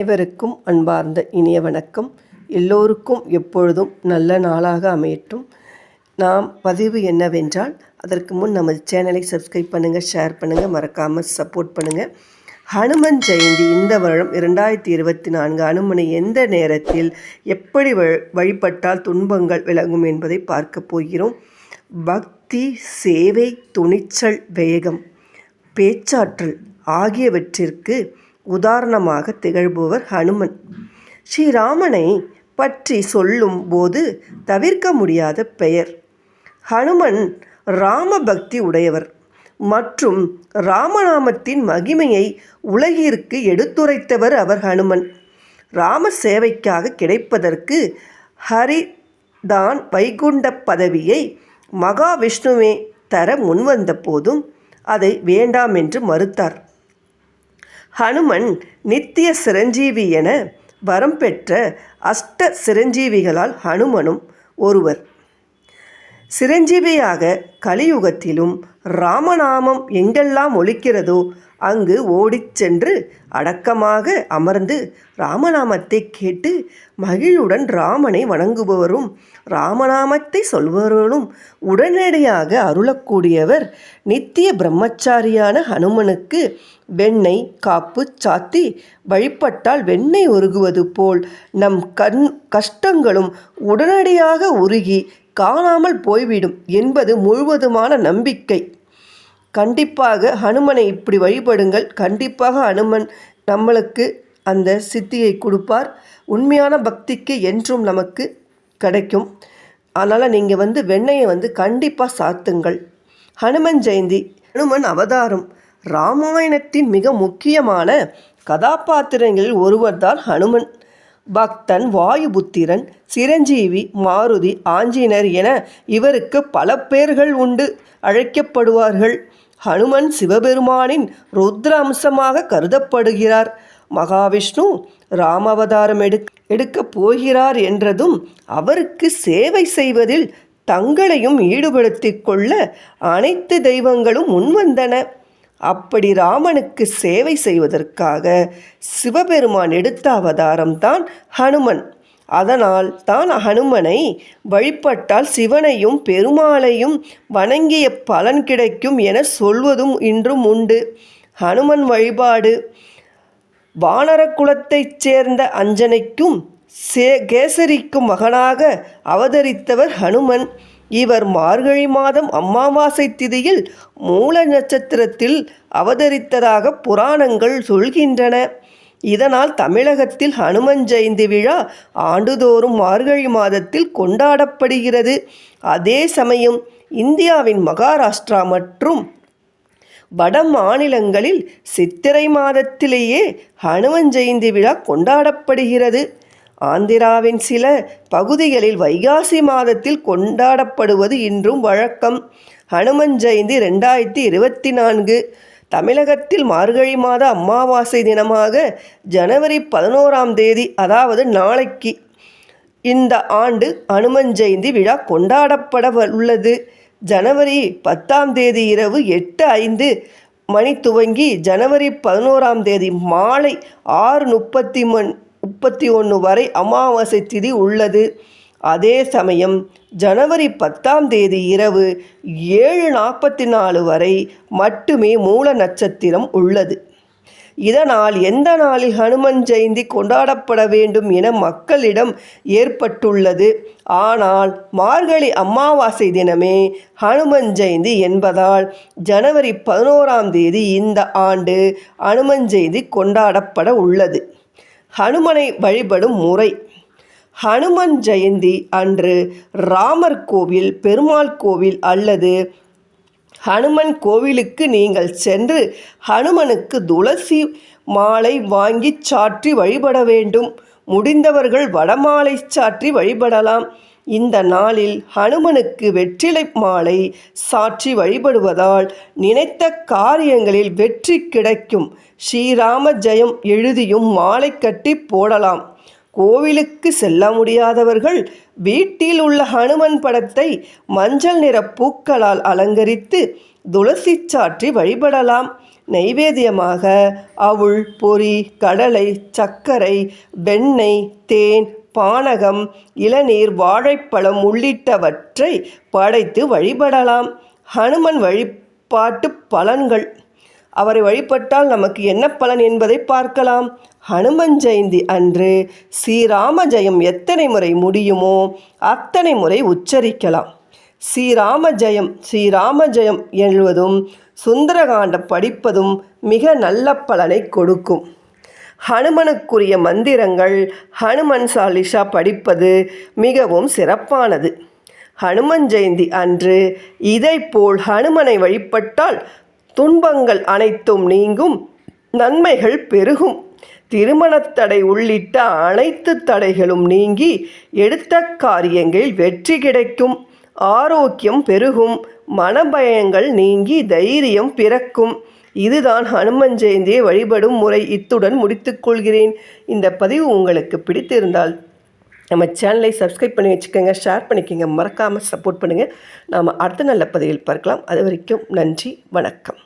அனைவருக்கும் அன்பார்ந்த இனிய வணக்கம். எல்லோருக்கும் எப்பொழுதும் நல்ல நாளாக அமையட்டும். நாம் பதிவு என்னவென்றால் அதற்கு முன் நமது சேனலை சப்ஸ்கிரைப் பண்ணுங்கள் ஷேர் பண்ணுங்கள் மறக்காமல் சப்போர்ட் பண்ணுங்கள் ஹனுமன் ஜெயந்தி இந்த வருடம் இரண்டாயிரத்தி இருபத்தி நான்கு ஹனுமனை எந்த நேரத்தில் எப்படி வழிபட்டால் துன்பங்கள் விலகும் என்பதை பார்க்க போகிறோம். பக்தி சேவை துணிச்சல் வேகம் பேச்சாற்றல் ஆகியவற்றிற்கு உதாரணமாக திகழ்பவர் ஹனுமன். ஸ்ரீராமனை பற்றி சொல்லும் போது தவிர்க்க முடியாத பெயர். ஹனுமன் ராம பக்தி உடையவர். மற்றும் ராமநாமத்தின் மகிமையை உலகிற்கு எடுத்துரைத்தவர் அவர் ஹனுமன். ராம சேவைக்காக கிடைப்பதற்கு ஹரி தான் வைகுண்ட பதவியை மகாவிஷ்ணுவே தர முன்வந்த போதும் அதை வேண்டாம் என்று மறுத்தார். ஹனுமன் நித்திய சிரஞ்சீவி என வரம் பெற்ற அஷ்ட சிரஞ்சீவிகளால் ஹனுமனும் ஒருவர். சிரஞ்சீவியாக கலியுகத்திலும் ராமநாமம் எங்கெல்லாம் ஒழிக்கிறதோ அங்கு ஓடிச் சென்று அடக்கமாக அமர்ந்து ராமநாமத்தை கேட்டு மகிழுடன் ராமனை வணங்குபவரும் ராமநாமத்தை சொல்பவர்களும் உடனடியாக அருளக்கூடியவர் நித்திய பிரம்மச்சாரியான ஹனுமனுக்கு வெண்ணெய் காப்பு சாத்தி வழிபட்டால் வெண்ணெய் உருகுவது போல் நம் கண் கஷ்டங்களும் உடனடியாக உருகி காணாமல் போய்விடும் என்பது முழுவதுமான நம்பிக்கை. கண்டிப்பாக ஹனுமனை இப்படி வழிபடுங்கள். கண்டிப்பாக ஹனுமன் நம்மளுக்கு அந்த சித்தியை கொடுப்பார். உண்மையான பக்திக்கு என்றும் நமக்கு கிடைக்கும். அதனால் நீங்கள் வந்து வெண்ணெயை வந்து கண்டிப்பாக சாத்துங்கள். ஹனுமன் ஜெயந்தி ஹனுமன் அவதாரம். ராமாயணத்தின் மிக முக்கியமான கதாபாத்திரங்களில் ஒருவர்தான் ஹனுமன். பக்தன் வாயுபுத்திரன் சிரஞ்சீவி மாருதி ஆஞ்சநேயர் என இவருக்கு பல பெயர்கள் உண்டு. அழைக்கப்படுவார்கள். ஹனுமன் சிவபெருமானின் ருத்ர அம்சமாக கருதப்படுகிறார். மகாவிஷ்ணு ராமவதாரம் எடு எடுக்கப் போகிறார் என்றதும் அவருக்கு சேவை செய்வதில் தங்களையும் ஈடுபடுத்தி கொள்ள அனைத்து தெய்வங்களும் முன்வந்தன. அப்படி ராமனுக்கு சேவை செய்வதற்காக சிவபெருமான் எடுத்த அவதாரம்தான் ஹனுமன். அதனால் தான் ஹனுமனை வழிபட்டால் சிவனையும் பெருமாளையும் வணங்கிய பலன் கிடைக்கும் என சொல்வதும் இன்றும் உண்டு. ஹனுமன் வழிபாடு வானர குலத்தைச் சேர்ந்த அஞ்சனைக்கும் சே கேசரிக்கும் மகனாக அவதரித்தவர் ஹனுமன் இவர் மார்கழி மாதம் அமாவாசை திதியில் மூல நட்சத்திரத்தில் அவதரித்ததாக புராணங்கள் சொல்கின்றன. இதனால் தமிழகத்தில் ஹனுமன் ஜெயந்தி விழா ஆண்டுதோறும் மார்கழி மாதத்தில் கொண்டாடப்படுகிறது. அதே சமயம் இந்தியாவின் மகாராஷ்டிரா மற்றும் வட மாநிலங்களில் சித்திரை மாதத்திலேயே ஹனுமன் ஜெயந்தி விழா கொண்டாடப்படுகிறது. ஆந்திராவின் சில பகுதிகளில் வைகாசி மாதத்தில் கொண்டாடப்படுவது இன்றும் வழக்கம். ஹனுமன் ஜெயந்தி ரெண்டாயிரத்தி இருபத்தி நான்கு தமிழகத்தில் மார்கழி மாத அமாவாசை தினமாக ஜனவரி பதினோராம் தேதி அதாவது நாளைக்கு இந்த ஆண்டு அனுமன் ஜெயந்தி விழா கொண்டாடப்பட உள்ளது. ஜனவரி பத்தாம் தேதி இரவு எட்டு ஐந்து மணி துவங்கி ஜனவரி பதினோராம் தேதி மாலை ஆறு முப்பத்தி மண் முப்பத்தி ஒன்று வரை அமாவாசை திதி உள்ளது. அதே சமயம் ஜனவரி பத்தாம் தேதி இரவு ஏழு நாற்பத்தி நாலு வரை மட்டுமே மூல நட்சத்திரம் உள்ளது. இதனால் எந்த நாளில் ஹனுமன் ஜெயந்தி கொண்டாடப்பட வேண்டும் என மக்களிடம் ஏற்பட்டுள்ளது. ஆனால் மார்கழி அமாவாசை தினமே ஹனுமன் ஜெயந்தி என்பதால் ஜனவரி பதினோராம் தேதி இந்த ஆண்டு ஹனுமன் ஜெயந்தி கொண்டாடப்பட உள்ளது. ஹனுமனை வழிபடும் முறை. ஹனுமன் ஜெயந்தி அன்று ராமர் கோவில் பெருமாள் கோவில் அல்லது ஹனுமன் கோவிலுக்கு நீங்கள் சென்று ஹனுமனுக்கு துளசி மாலை வாங்கி சாற்றி வழிபட வேண்டும். முடிந்தவர்கள் வடமாலை சாற்றி வழிபடலாம். இந்த நாளில் ஹனுமனுக்கு வெற்றிலை மாலை சாற்றி வழிபடுவதால் நினைத்த காரியங்களில் வெற்றி கிடைக்கும். ஸ்ரீராம ஜெயம் எழுதியும் மாலை கட்டி போடலாம். கோவிலுக்கு செல்ல முடியாதவர்கள் வீட்டில் உள்ள ஹனுமன் படத்தை மஞ்சள் நிற பூக்களால் அலங்கரித்து துளசி சாற்றி வழிபடலாம். நைவேத்தியமாக அவுள் பொரி கடலை சர்க்கரை வெண்ணெய் தேன் பானகம் இளநீர் வாழைப்பழம் உள்ளிட்டவற்றை படைத்து வழிபடலாம். ஹனுமன் வழிபாட்டு பலன்கள் அவரை வழிபட்டால் நமக்கு என்ன பலன் என்பதை பார்க்கலாம். ஹனுமன் ஜெயந்தி அன்று ஸ்ரீராம ஜெயம் எத்தனை முறை முடியுமோ அத்தனை முறை உச்சரிக்கலாம். ஸ்ரீராம ஜெயம் ஸ்ரீராம ஜெயம் எழுவதும் சுந்தரகாண்டம் படிப்பதும் மிக நல்ல பலனை கொடுக்கும். ஹனுமனுக்குரிய மந்திரங்கள் ஹனுமன் சாலிஷா படிப்பது மிகவும் சிறப்பானது. ஹனுமன் ஜெயந்தி அன்று இதைப்போல் ஹனுமனை வழிபட்டால் துன்பங்கள் அனைத்தும் நீங்கும் நன்மைகள் பெருகும். திருமணத்தடை உள்ளிட்ட அனைத்து தடைகளும் நீங்கி எடுத்த காரியங்களில் வெற்றி கிடைக்கும் ஆரோக்கியம் பெருகும் மனபயங்கள் நீங்கி தைரியம் பிறக்கும். இதுதான் ஹனுமன் ஜெயந்தியை வழிபடும் முறை. இத்துடன் முடித்துக்கொள்கிறேன் இந்த பதிவு உங்களுக்கு பிடித்திருந்தால் நம்ம சேனலை சப்ஸ்கிரைப் பண்ணி வச்சுக்கோங்க ஷேர் பண்ணிக்கோங்க. மறக்காமல் சப்போர்ட் பண்ணுங்கள் நாம் அடுத்த நல்ல பதிவில் பார்க்கலாம். அது வரைக்கும் நன்றி வணக்கம்.